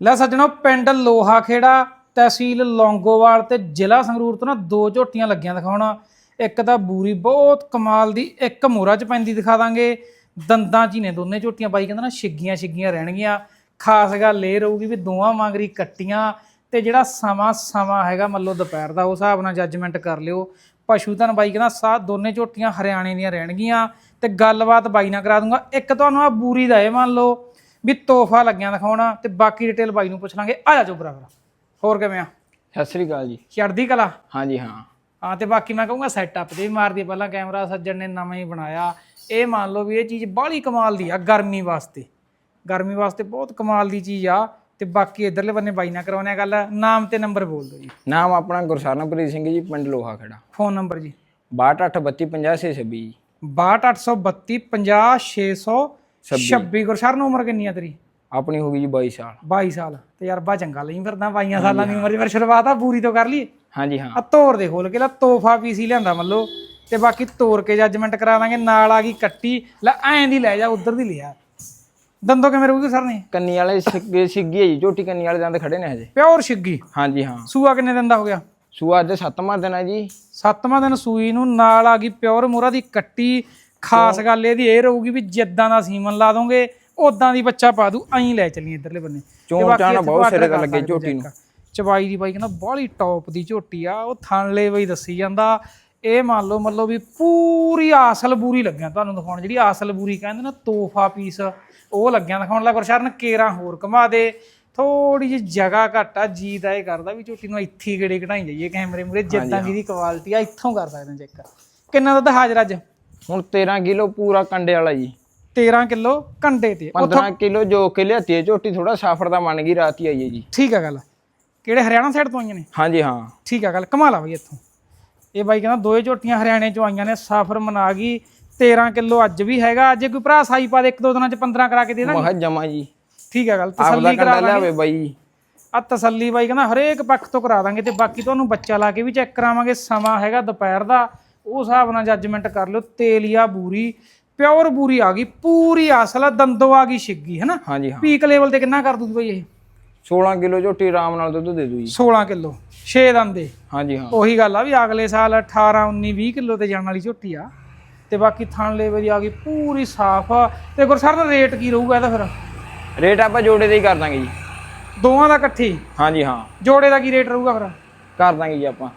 ਲੈ ਸੱਜਣੋ, ਪਿੰਡ ਲੋਹਾ ਖੇੜਾ ਤਹਿਸੀਲ ਲੌਂਗੋਵਾਲ ਤੇ ਜ਼ਿਲ੍ਹਾ ਸੰਗਰੂਰ ਤੋਂ ਨਾ ਦੋ ਝੋਟੀਆਂ ਲੱਗੀਆਂ ਦਿਖਾਉਣਾ। ਇੱਕ ਤਾਂ ਬੂਰੀ ਬਹੁਤ ਕਮਾਲ ਦੀ, ਇੱਕ ਮੋਰਾ ਚ ਪੈਂਦੀ ਦਿਖਾ ਦਾਂਗੇ। ਦੰਦਾਂ 'ਚ ਹੀ ਨੇ ਦੋਨੇ ਝੋਟੀਆਂ, ਬਾਈ ਕਹਿੰਦਾ ਨਾ ਛਿੱਗੀਆਂ ਛਿੱਗੀਆਂ ਰਹਿਣਗੀਆਂ। ਖਾਸ ਗੱਲ ਇਹ ਰਹੂਗੀ ਵੀ ਦੋਵਾਂ ਵਾਂਗਰੀ ਕੱਟੀਆਂ ਤੇ ਜਿਹੜਾ ਸਮਾਂ ਸਮਾਂ ਹੈਗਾ ਮੰਨ ਲਓ ਦੁਪਹਿਰ ਦਾ ਉਸ ਹਿਸਾਬ ਨਾਲ ਜੱਜਮੈਂਟ ਕਰ ਲਿਓ। ਪਸ਼ੂ ਧਨ ਬਾਈ ਕਹਿੰਦਾ ਸਾਹ ਦੋਨੇ ਝੋਟੀਆਂ ਹਰਿਆਣੇ ਦੀਆਂ ਰਹਿਣਗੀਆਂ ਤੇ ਗੱਲਬਾਤ ਬਾਈ ਨਾਲ ਕਰਾ ਦੂੰਗਾ। ਇੱਕ ਤੁਹਾਨੂੰ ਆ ਬੂਰੀ ਦਾ ਇਹ ਮੰਨ ਲਓ ਵੀ ਤੋਹਫਾ ਲੱਗਿਆ ਦਿਖਾਉਣਾ ਤੇ ਬਾਕੀ ਡਿਟੇਲ ਬਾਈ ਨੂੰ ਪੁੱਛ ਲਾਂਗੇ। ਆ ਜਾ ਚੋਬਰਾ ਫਿਰ ਹੋਰ ਕਿਵੇਂ ਆ? ਸਤਿ ਸ੍ਰੀ ਅਕਾਲ ਜੀ। ਚੜਦੀ ਕਲਾ? ਹਾਂਜੀ ਹਾਂ। ਹਾਂ ਤੇ ਬਾਕੀ ਮੈਂ ਕਹੂੰਗਾ ਸੈਟਅਪ ਤੇ ਵੀ ਮਾਰ ਦਈਏ ਪਹਿਲਾਂ ਕੈਮਰਾ ਸੱਜਣ ਨੇ ਨਵਾਂ ਹੀ ਬਣਾਇਆ। ਇਹ ਮੰਨ ਲਓ ਵੀ ਇਹ ਚੀਜ਼ ਬਾਹਲੀ ਕਮਾਲ ਦੀ ਆ ਗਰਮੀ ਵਾਸਤੇ। ਗਰਮੀ ਵਾਸਤੇ ਬਹੁਤ ਕਮਾਲ ਦੀ ਚੀਜ਼ ਆ ਤੇ ਬਾਕੀ ਇਧਰਲੇ ਬੰਨੇ ਬਾਈ ਨਾਲ ਕਰਾਉਣੇ ਗੱਲ। ਨਾਮ ਤੇ ਨੰਬਰ ਬੋਲ ਦਿਓ ਜੀ। ਨਾਮ ਆਪਣਾ ਗੁਰਸਰਨਪ੍ਰੀਤ ਸਿੰਘ ਜੀ ਪਿੰਡ ਲੋਹਾ ਖੜਾ। ਫੋਨ ਨੰਬਰ ਜੀ। 6283250626 ਜੀ। 6282 50626 ਗੁਰਸ਼ਰਨ ਉਮਰ ਕਿੰਨੀ ਆ ਤੇਰੀ? ਆਪਣੀ ਹੋ ਗਈ ਜੀ 22 ਸਾਲ। 22 ਸਾਲ। ਤਜਰਬਾ ਚੰਗਾ ਲਈ ਫਿਰਦਾ 22 ਸਾਲਾਂ ਦੀ ਉਮਰ ਦੀ ਫਿਰ ਸ਼ੁਰੂਆਤ ਆ ਪੂਰੀ ਤੋਂ ਕਰ ਲਈਏ ਹਾਂਜੀ ਹਾਂ। ਆ ਤੋਰ ਦੇ ਖੋਲ ਕੇ ਲਾ ਤੋਹਫਾ ਪੀਸੀ ਲਿਆਂਦਾ ਮੱਲੋ। ਤੇ ਬਾਕੀ ਤੋਰ ਕੇ ਜੱਜਮੈਂਟ ਕਰਾ ਦਾਂਗੇ ਨਾਲ ਆ ਗਈ ਕੱਟੀ। ਲੈ ਐਂ ਦੀ ਲੈ ਜਾ ਉਧਰ ਦੀ ਲਿਆ। ਦੰਦੋ ਕਿਵੇਂ ਰਹੂਗੀ ਸਰ ਨੇ ਕੰਨੀ ਵਾਲੇ ਸਿੱਗੇ ਸਿੱਗੀ ਹੈ ਜੀ ਝੋਟੀ ਕੰਨੀ ਵਾਲੇ ਦੰਦ ਖੜੇ ਨੇ ਹਜੇ। ਪਿਓਰ ਛਿੱਗੀ ਹਾਂਜੀ ਹਾਂ। ਸੂਆ ਕਿੰਨੇ ਦਿਨ ਦਾ ਹੋ ਗਿਆ? ਸੂਆ ਅੱਜ ਸੱਤਵਾਂ ਦਿਨ ਹੈ ਜੀ। ਸੱਤਵਾਂ ਦਿਨ ਸੂਈ ਨੂੰ ਨਾਲ ਆ ਗਈ ਪਿਓਰ ਮੋਰਾ ਦੀ ਕੱਟੀ। ਖਾਸ ਗੱਲ ਇਹਦੀ ਇਹ ਰਹੂਗੀ ਵੀ ਜਿੱਦਾਂ ਦਾ ਸੀਮਨ ਲਾ ਦੋਗੇ ਉਦਾਂ ਦੀ ਬੱਚਾ ਪਾ ਦੂ ਐਂ ਲੈ ਚੱਲੀ ਇਧਰਲੇ ਬੰਨੇ। ਚਾਣ ਇੱਥੇ ਬਹੁਤ ਸਿਰੇ ਲੱਗੇ ਝੋਟੀ ਨੂੰ। ਚਬਾਈ ਦੀ ਬਾਈ ਕਹਿੰਦਾ ਬਾਹਲੀ ਟੌਪ ਦੀ ਝੋਟੀ ਆ ਉਹ ਥਣਲੇ ਬਈ ਦੱਸੀ ਜਾਂਦਾ। ਇਹ ਮੰਨ ਲਓ ਮਤਲਬ ਵੀ ਪੂਰੀ ਆਸਲ ਬੂਰੀ ਲੱਗਿਆ ਤੁਹਾਨੂੰ ਦਿਖਾਉਣ ਜਿਹੜੀ ਆਸਲ ਬੂਰੀ ਕਹਿੰਦੇ ਨਾ ਤੋਹਫਾ ਪੀਸ ਉਹ ਲੱਗਿਆ ਦਿਖਾਉਣ ਲੱਗ ਗੁਰਸ਼ਰਨ ਕੇਰਾਂ ਹੋਰ ਘੁਮਾ ਦੇ। ਥੋੜੀ ਜਿਹੀ ਜਗ੍ਹਾ ਘੱਟ ਆ ਜੀ ਦਾ ਇਹ ਕਰਦਾ ਵੀ ਝੋਟੀ ਨੂੰ ਇੱਥੇ ਗੇੜੇ ਕਢਾਈ ਜਾਈਏ ਕੈਮਰੇ ਮੂਰੇ ਜਿੱਦਾਂ ਦੀ ਦੀ ਕੁਆਲਿਟੀ ਆ ਇੱਥੋਂ ਕਰ ਸਕਦੇ ਚੈੱਕ ਕਿੰਨਾ ਦੁੱਧ ਹਾਜ਼ਰ ਅੱਜ? ਹੁਣ 13 ਕਿਲੋ ਪੂਰਾ ਕੰਡੇ ਵਾਲਾ ਜੀ। 13 ਕਿਲੋ ਕੰਡੇ ਤੇ। 15 ਕਿਲੋ ਜੋ ਕੇ ਲਿਆਤੀ ਹੈ ਝੋਟੀ ਥੋੜਾ ਸਾਫਰ ਦਾ ਮੰਨ ਗਈ ਰਾਤ ਹੀ ਆਈ ਹੈ ਜੀ। ਠੀਕ ਆ ਗੱਲ। ਕਿਹੜੇ ਹਰਿਆਣਾ ਸਾਈਡ ਤੋਂ ਆਈਆਂ ਨੇ? ਹਾਂਜੀ ਹਾਂ। ਠੀਕ ਆ ਗੱਲ ਕਮਾਲ ਆ ਬਈ ਇੱਥੋਂ। ਇਹ ਬਾਈ ਕਹਿੰਦਾ ਦੋਏ ਝੋਟੀਆਂ ਹਰਿਆਣੇ ਚੋਂ ਆਈਆਂ ਨੇ ਸਫਰ ਮਨਾ ਗਈ। 13 ਕਿਲੋ ਅੱਜ ਵੀ ਹੈਗਾ ਜੇ ਕੋਈ ਭਰਾ ਸਾਈ ਪਾ ਦੇ ਇੱਕ ਦੋ ਦਿਨਾਂ ਚ 15 ਕਰਾ ਕੇ ਦੇ ਦਾਂਗੇ। ਮਹਾ ਜਮਾ ਜੀ। ਠੀਕ ਆ ਗੱਲ ਤਸੱਲੀ ਕਰਾ ਲਿਆਵੇ ਬਾਈ। ਆ ਤਸੱਲੀ ਬਾਈ ਕਹਿੰਦਾ ਹਰੇਕ ਪੱਖ ਤੋਂ ਕਰਾ ਦਾਂਗੇ ਤੇ ਬਾਕੀ ਤੁਹਾਨੂੰ ਬੱਚਾ ਲਾ ਕੇ ਵੀ ਚੈੱਕ ਕਰਾਵਾਂਗੇ ਸਮਾਂ ਹੈਗਾ ਦੁਪਹਿਰ ਦਾ। ਉਸ ਹਿਸਾਬ ਨਾਲ ਜੱਜਮੈਂਟ ਕਰ ਲਿਓ ਤੇਲੀਆ ਬੂਰੀ ਪਿਓਰ ਬੂਰੀ ਆ ਗਈ ਪੂਰੀ ਅਸਲ ਆ, ਦੰਦੋ ਆ ਗਈ ਛਿੱਗੀ ਹੈਨਾ? ਹਾਂਜੀ ਹਾਂ। ਪੀਕ ਲੈਵਲ ਤੇ ਕਿੰਨਾ ਕਰ ਦੂਗੀ ਬਾਈ ਇਹ? 16 ਕਿਲੋ ਝੋਟੀ ਆਰਾਮ ਨਾਲ ਦੁੱਧ ਦੇ ਦੂ ਜੀ 16 ਕਿਲੋ 6 ਦੰਦੇ। ਹਾਂਜੀ ਹਾਂ। ਉਹੀ ਗੱਲ ਆ ਵੀ ਅਗਲੇ ਸਾਲ 18 19 20 ਕਿਲੋ ਤੇ ਜਾਣ ਵਾਲੀ ਝੋਟੀ ਆ। ਤੇ ਬਾਕੀ ਥਣ ਲੈਵੇ ਦੀ ਆ ਗਈ ਪੂਰੀ ਸਾਫ਼ ਤੇ ਗੁਰਸਰਨ ਰੇਟ ਕੀ ਰਹੂਗਾ ਇਹਦਾ ਫਿਰ? ਰੇਟ ਆਪਾਂ ਜੋੜੇ ਦੇ ਹੀ ਕਰ ਦਾਂਗੇ ਜੀ। ਦੋਵਾਂ ਦਾ ਇਕੱਠੀ? ਹਾਂਜੀ ਹਾਂ। ਜੋੜੇ ਦਾ ਕੀ ਰੇਟ ਰਹੂਗਾ ਫਿਰ? ਕਰ ਦਾਂਗੇ ਜੀ ਆਪਾਂ।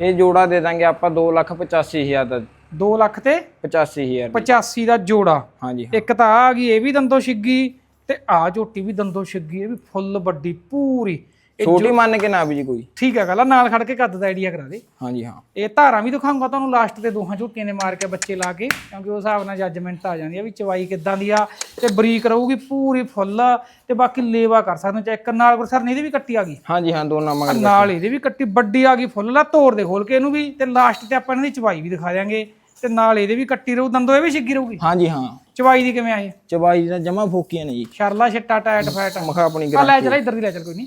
ਇਹ ਜੋੜਾ ਦੇ ਦਾਂਗੇ ਆਪਾਂ 285000 ਦਾ। 2 ਲੱਖ ਤੇ 85000 85 ਦਾ। ਜੋੜਾ। ਹਾਂਜੀ। ਇੱਕ ਤਾਂ ਆ ਗਈ ਇਹ ਵੀ ਦੰਦੋ ਛਿੱਗੀ ਤੇ ਆ ਝੋਟੀ ਵੀ ਦੰਦੋ ਛਿੱਗੀ ਇਹ ਵੀ ਫੁੱਲ ਵੱਡੀ ਪੂਰੀ। ਛੋਟੀ ਮੰਨ ਕੇ ਨਾ ਵੀ ਜੀ ਕੋਈ। ਠੀਕ ਹੈ ਗੱਲ ਆ ਨਾਲ ਖੜ ਕੇ ਕੱਦ ਦਾ ਆਈਡੀਆ ਕਰਾ ਦੇ। ਹਾਂਜੀ ਹਾਂ। ਇਹ ਧਾਰਾਂ ਵੀ ਦਿਖਾਉਂਗਾ ਤੁਹਾਨੂੰ ਲਾਸਟ ਤੇ ਦੋਹਾਂ ਝੋਟੀਆਂ ਨੇ ਮਾਰ ਕੇ ਬੱਚੇ ਲਾ ਕੇ ਕਿਉਂਕਿ ਉਸ ਹਿਸਾਬ ਨਾਲ ਜੱਜਮੈਂਟ ਆ ਜਾਂਦੀ ਆ ਵੀ ਚਵਾਈ ਕਿੱਦਾਂ ਦੀ ਆ ਤੇ ਬਰੀਕ ਰਹੂਗੀ ਪੂਰੀ ਫੁੱਲ ਤੇ ਬਾਕੀ ਲੇਵਾ ਕਰ ਸਕਦੇ ਹੋ ਚੈੱਕ ਨਾਲ ਸਰ ਨੇ ਇਹਦੀ ਵੀ ਕੱਟੀ ਆ ਗਈ। ਹਾਂਜੀ ਹਾਂ ਦੋਨਾਂ ਮੰਗਣ ਨਾਲ ਇਹਦੀ ਵੀ ਕੱਟੀ ਵੱਡੀ ਆ ਗਈ ਫੁੱਲ ਲਾ ਤੋੜ ਦੇ ਖੋਲ ਕੇ ਇਹਨੂੰ ਵੀ ਤੇ ਲਾਸਟ ਤੇ ਆਪਾਂ ਇਹਨਾਂ ਦੀ ਚਵਾਈ ਵੀ ਦਿਖਾ ਦਿਆਂਗੇ ਤੇ ਨਾਲ ਇਹਦੇ ਵੀ ਕੱਟੀ ਰਹੂ ਦੰਦੋ ਇਹ ਵੀ ਛਿੱਗੀ ਰਹੂਗੀ। ਹਾਂਜੀ ਹਾਂ। ਚਵਾਈ ਦੀ ਕਿਵੇਂ ਆਏ ਚਬਾਈ ਦਾ ਜਮਾ ਫੋਕੀਆਂ ਨੇ ਜੀ। ਸ਼ਰਲਾ ਛਿੱਟਾ ਟਾਇਟ ਫੈਟ। ਮਖਾ ਆਪਣੀ ਆ ਲੈ ਚਲਾ ਇੱਧਰ ਦੀ ਲੈ ਚੱਲ ਕੋਈ ਨਹੀਂ।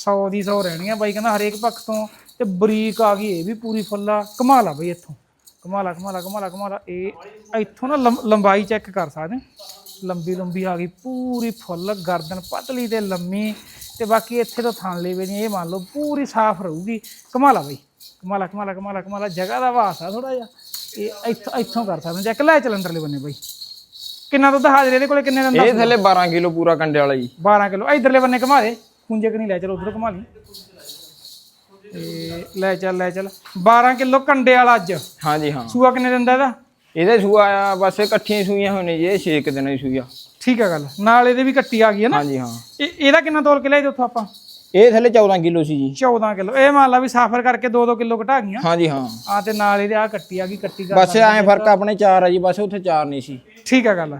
100 ਦੀ 100 ਰਹਿਣੀਆਂ ਬਾਈ ਕਹਿੰਦਾ ਹਰੇਕ ਪੱਖ ਤੋਂ ਤੇ ਬਰੀਕ ਆ ਗਈ ਇਹ ਵੀ ਪੂਰੀ ਫੁੱਲਾ ਕਮਾਲ ਆ ਬਈ ਇੱਥੋਂ। ਕਮਾਲਾ ਕਮਾਲਾ ਕਮਾਲਾ ਕਮਾਲਾ ਇਹ ਇੱਥੋਂ ਨਾ ਲੰਬ- ਲੰਬਾਈ ਚੈੱਕ ਕਰ ਸਕਦੇ। ਲੰਬੀ ਲੰਬੀ ਆ ਗਈ ਪੂਰੀ ਫੁੱਲ ਗਰਦਨ ਪਤਲੀ ਤੇ ਲੰਮੀ। ਤੇ ਬਾਕੀ ਇੱਥੇ ਤੋਂ ਥਾਂ ਲੈਵੇ ਨਹੀਂ ਇਹ ਮੰਨ ਲਓ ਪੂਰੀ ਸਾਫ਼ ਰਹੂਗੀ। ਕਮਾਲਾ ਬਈ। ਕਮਾਲਾ ਕਮਾਲਾ ਕਮਾਲਾ ਕਮਾਲਾ ਜਗ੍ਹਾ ਦਾ ਵਾਸ ਆ ਥੋੜਾ ਜਿਹਾ। ਇਹ ਇੱਥੋਂ ਇੱਥੋਂ ਕਰ ਸਕਦੇ। ਚੈੱਕ ਲੈ ਚੱਲ ਅੰਦਰਲੇ ਬੰਨੇ ਬਈ। ਕਿੰਨਾ ਦੁੱਧ ਹਾਜ਼ਰ ਇਹਦੇ ਕੋਲੇ? ਕਿੰਨੇ ਦਾ ਇਹ ਥੱਲੇ 12 ਕਿਲੋ ਪੂਰਾ ਕੰਡੇ ਵਾਲਾ ਜੀ। 12 ਕਿਲੋ। ਇਧਰਲੇ ਬੰਨੇ ਘੁਮਾ ਦੇ। ਕੁੰਜੇ ਕਨੀ ਲੈ ਚਲ ਉਧਰ ਘੁਮਾ ਲਈ। ਤੇ ਲੈ ਚੱਲ ਲੈ ਚੱਲ। 12 ਕਿਲੋ ਕੰਡੇ ਵਾਲਾ ਅੱਜ। ਹਾਂਜੀ ਹਾਂ। ਸੂਆ ਕਿੰਨੇ ਦਿੰਦਾ ਇਹਦਾ? ਇਹਦੇ ਸੂਆ ਆ ਬਸ ਇਕੱਠੀਆਂ ਹੀ ਸੂਈਆਂ ਹੋਣੇ ਜੀ ਇਹ 6 ਦਿਨਾਂ ਦੀ ਸੂਈ ਆ। ਠੀਕ ਹੈ ਗੱਲ। ਨਾਲ ਇਹਦੇ ਵੀ ਕੱਟੀ ਆ ਗਈ ਹੈ ਨਾ? ਹਾਂਜੀ ਹਾਂ। ਇਹ ਇਹਦਾ ਕਿੰਨਾ ਤੋਲ ਕੇ ਲਿਆਏ ਉੱਥੋਂ ਆਪਾਂ? ਇਹ ਥੱਲੇ 14 ਕਿਲੋ ਸੀ ਜੀ। 14 ਕਿਲੋ। ਇਹ ਮੰਨ ਲਾ ਵੀ ਸਾਫਰ ਕਰਕੇ 2-2 ਕਿਲੋ ਘਟਾ ਗਈਆਂ। ਹਾਂਜੀ ਹਾਂ। ਆ ਤੇ ਨਾਲ ਇਹਦੇ ਆ ਕੱਟੀ ਆ ਗਈ ਕੱਟੀ ਕਰ ਬਸ ਐਂ ਫ਼ਰਕ ਆਪਣੇ ਚਾਰ ਆ ਜੀ ਬਸ ਉੱਥੇ ਚਾਰ ਨਹੀਂ ਸੀ। ਠੀਕ ਹੈ ਗੱਲ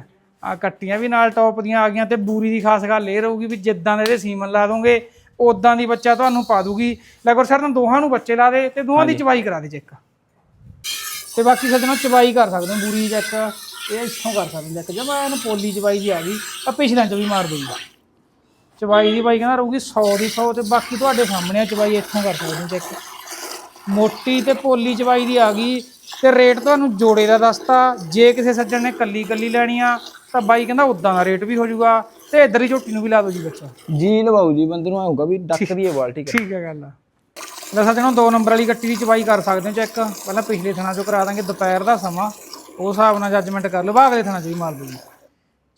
ਆ ਕੱਟੀਆਂ ਵੀ ਨਾਲ ਟੌਪ ਦੀਆਂ ਆ ਗਈਆਂ ਤੇ ਬੂਰੀ ਦੀ ਖਾਸ ਗੱਲ ਇਹ ਰਹੂਗੀ ਵੀ ਜਿੱਦਾਂ ਦੇ ਇਹਦੇ ਸੀਮਨ ਲਾ ਦੋਗੇ ਉਦਾਂ ਦੀ ਬੱਚਾ ਤੁਹਾਨੂੰ ਪਾ ਦੂਗੀ। ਲਗਰ ਸਰ ਨੂੰ ਦੋਹਾਂ ਨੂੰ ਬੱਚੇ ਲਾ ਦੇ ਤੇ ਦੋਹਾਂ ਦੀ ਚਵਾਈ ਕਰਾ ਦੇ ਚੈੱਕ। ਤੇ ਬਾਕੀ ਸੱਜਣੋ ਚਵਾਈ ਕਰ ਸਕਦੇ ਹੋ ਬੂਰੀ ਚੈੱਕ। ਇਹ ਇੱਥੋਂ ਕਰ ਸਕਦੇ ਚੈੱਕ। ਜਮਾ ਇਹਨੂੰ ਪੋਲੀ ਚਵਾਈ ਦੀ ਆ ਗਈ ਆ ਪਿਛਲਿਆਂ ਚ ਵੀ ਮਾਰ ਦੂਗਾ ਚਵਾਈ ਦੀ ਬਾਈ ਕਹਿੰਦਾ ਰਹੂਗੀ 100 ਦੀ 100 ਤੇ ਬਾਕੀ ਤੁਹਾਡੇ ਸਾਹਮਣੇ ਚਵਾਈ ਇੱਥੋਂ ਕਰ ਸਕਦੇ ਹੋ ਚੈੱਕ। ਮੋਟੀ ਤੇ ਪੋਲੀ ਚਵਾਈ ਦੀ ਆ ਗਈ ਤੇ ਰੇਟ ਤੁਹਾਨੂੰ ਜੋੜੇ ਦਾ ਦੱਸਤਾ। ਜੇ ਕਿਸੇ ਸੱਜਣ ਨੇ ਕੱਲੀ ਕੱਲੀ ਲੈਣੀ ਆ ਤਾਂ ਬਾਈ ਕਹਿੰਦਾ ਉਦਾਂ ਦਾ ਰੇਟ ਵੀ ਹੋ ਜਾਊਗਾ ਤੇ ਇਧਰ ਹੀ ਝੋਟੀ ਨੂੰ ਵੀ ਲਾ ਦਿਓ ਜੀ ਬੱਚਾ। ਜੀ ਲਵਾਉ ਜੀ ਬੰਦੇ ਨੂੰ ਆਊਗਾ ਵੀ ਡੱਕ ਦੀ ਹੈ ਬਾਲਟੀ ਕਰ ਠੀਕ ਹੈ ਗੱਲ ਆ। ਲੈ ਸੱਜਣੋ ਦੋ ਨੰਬਰ ਵਾਲੀ ਗੱਟੀ ਦੀ ਚਵਾਈ ਕਰ ਸਕਦੇ ਹੋ ਚੈੱਕ। ਪਹਿਲਾਂ ਪਿਛਲੇ ਥਣਾ ਚੋਂ ਕਰਾ ਦਾਂਗੇ ਦੁਪਹਿਰ ਦਾ ਸਮਾਂ। ਉਸ ਹਿਸਾਬ ਨਾਲ ਜੱਜਮੈਂਟ ਕਰ ਲਓ ਦੇ ਥਣਾ ਚ ਵੀ ਮਾਰ ਦਿਓ ਜੀ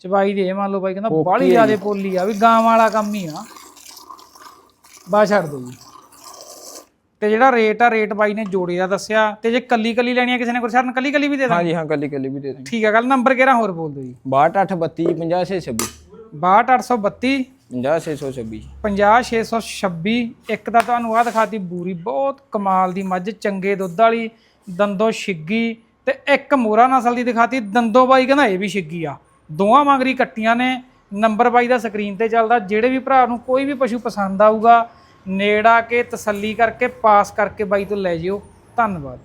ਚਵਾਈ ਦੇ ਮੰਨ ਲਓ ਬਾਈ ਕਹਿੰਦਾ ਬਾਹਲੀ ਜ਼ਿਆਦੇ ਪੋਲੀ ਆ ਵੀ ਗਾਂ ਵਾਲਾ ਕੰਮ ਹੀ ਆ। ਬਾ ਛੱਡ ਦਿਓ ਜੀ। ਤੇ ਜਿਹੜਾ ਰੇਟ ਆ ਰੇਟ ਬਾਈ ਨੇ ਜੋੜੇ ਦਾ ਦੱਸਿਆ ਤੇ ਜੇ ਕੱਲੀ ਕੱਲੀ ਲੈਣੀ ਆ ਕਿਸੇ ਨੇ ਗੁਰਸ਼ਰਨ ਕੱਲੀ ਕੱਲੀ ਵੀ ਦੇ ਦਾਂ ਹਾਂ ਜੀ ਹਾਂ ਕੱਲੀ ਕੱਲੀ ਵੀ ਦੇ ਦਾਂਗੇ। ਠੀਕ ਹੈ ਗੱਲ ਨੰਬਰ ਕਿਹੜਾ ਹੋਰ ਬੋਲ ਦਿਓ ਜੀ? 6232 50626 62832 50626 50626 ਇੱਕ ਤਾਂ ਤੁਹਾਨੂੰ ਆਹ ਦਿਖਾਤੀ ਬੂਰੀ ਬਹੁਤ ਕਮਾਲ ਦੀ ਮੱਝ ਚੰਗੇ ਦੁੱਧ ਵਾਲੀ ਦੰਦੋ ਛਿੱਗੀ ਤੇ ਇੱਕ ਮੋਰਾ ਨਸਲ ਦੀ ਦਿਖਾਤੀ ਦੰਦੋ ਬਾਈ ਕਹਿੰਦਾ ਇਹ ਵੀ ਛਿੱਗੀ ਆ। ਦੋਵਾਂ ਮੰਗਰੀ ਕੱਟੀਆਂ ਨੇ ਨੰਬਰ ਬਾਈ ਦਾ ਸਕਰੀਨ ਤੇ ਚੱਲਦਾ ਜਿਹੜੇ ਵੀ ਭਰਾ ਨੂੰ ਕੋਈ ਵੀ ਪਸ਼ੂ ਪਸੰਦ ਆਊਗਾ ਨੇੜਾ ਕੇ ਤਸੱਲੀ ਕਰਕੇ ਪਾਸ ਕਰਕੇ ਬਾਈ ਤੋਂ ਲੈ ਜਿਓ। ਧੰਨਵਾਦ